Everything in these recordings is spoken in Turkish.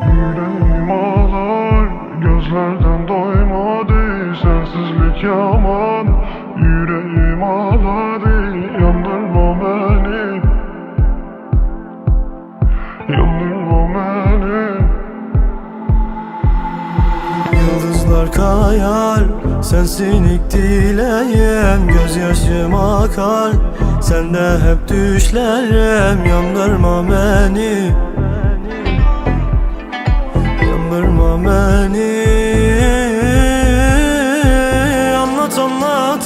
Yüreğim ağlar Gözlerden doymadı Sensizlik yağmur Yıldızlar kayar Sensin ilk dileğim Gözyaşım akar. Sende hep düşlerim Yandırma beni. Yandırma beni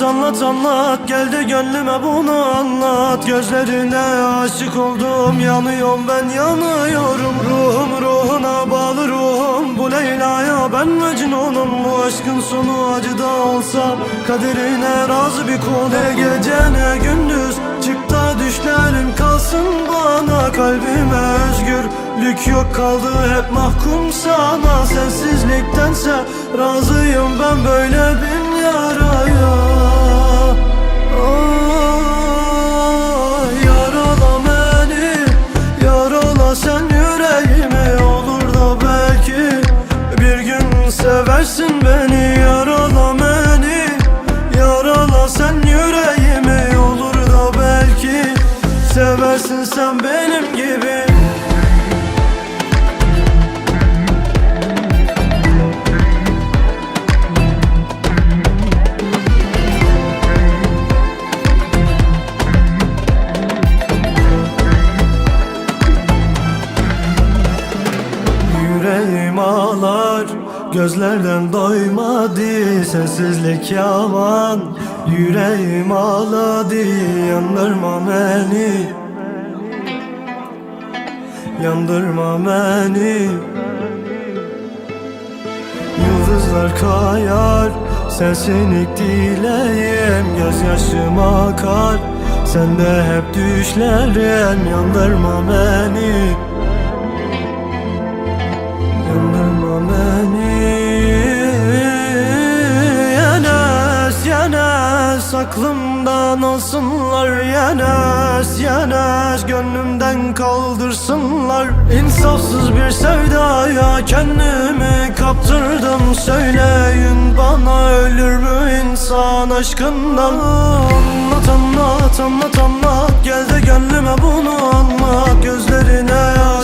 anlat anlat anlat. Geldi gönlüme bunu anlat. Gözlerine aşık oldum. Yanıyorum ben yanıyorum. Ruhum ruhuna bağlı ruhum. Bu Leyla'ya ben Mecnun'um. Bu aşkın sonu acıda olsa Kaderine razı bir kul. Ne gece ne gündüz Çık da düşlerin kalsın bana. Kalbime özgürlük yok kaldı Hep mahkum sana. Sensizliktense razıyım ben böyle bir yaraya seversin beni Yarala beni. Yarala sen yüreğimi Olur da belki. Seversin sen benim gibi Gözlerden doymadı Sensizlik yaman Yüreğim ağladı Yandırma beni. Yandırma beni. Yıldızlar kayar Sensin ilk dileğim Gözyaşım akar. Sende hep düşlerim Yandırma beni. Yandırma beni Aklımdan alsınlar Yenes, yenes Gönlümden kaldırsınlar. İnsafsız bir sevdaya Kendimi kaptırdım. Söyleyin bana ölür mü insan aşkından? Anlat anlat anlat anlat. Gel de gönlüme bunu anlat. Gözlerine aşık